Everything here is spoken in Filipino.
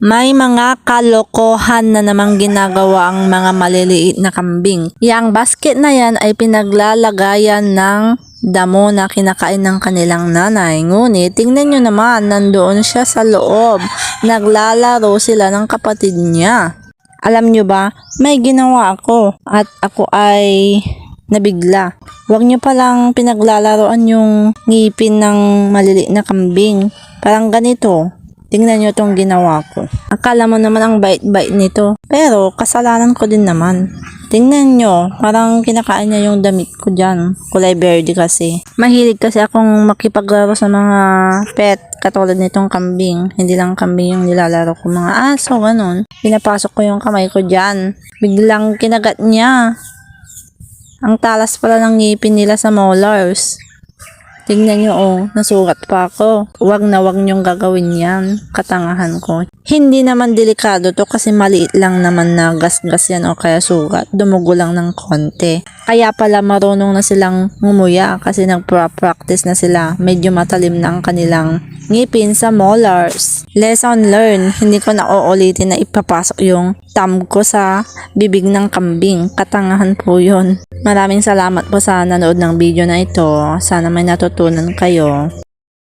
May mga kalokohan na namang ginagawa ang mga maliliit na kambing. Yang basket na yan ay pinaglalagayan ng damo na kinakain ng kanilang nanay. Ngunit, tingnan nyo naman, nandoon siya sa loob. Naglalaro sila ng kapatid niya. Alam nyo ba, may ginawa ako at ako ay nabigla. Huwag nyo palang pinaglalaroan yung ngipin ng maliliit na kambing. Parang ganito. Tingnan nyo tong ginawa ko. Akala mo naman ang bait-bait nito. Pero kasalanan ko din naman. Tingnan nyo, parang kinakain niya yung damit ko dyan. Kulay verde kasi. Mahilig kasi akong makipaglaro sa mga pet katulad nitong kambing. Hindi lang kambing yung nilalaro ko. Mga aso, ganun. Pinapasok ko yung kamay ko dyan. Biglang kinagat niya. Ang talas pala ng ngipin nila sa molars. Tingnan nyo oh, nasugat pa ako. Huwag na huwag nyong gagawin yan. Katangahan ko. Hindi naman delikado to kasi maliit lang naman na gasgas yan o kaya sugat. Dumugo lang ng konti. Kaya pala marunong na silang ngumuya kasi nagpa-practice na sila. Medyo matalim na ang kanilang ngipin sa molars. Lesson learned. Hindi ko na uulitin na ipapasok yung thumb ko sa bibig ng kambing. Katangahan po yun. Maraming salamat po sa nanood ng video na ito. Sana may natutunan kayo.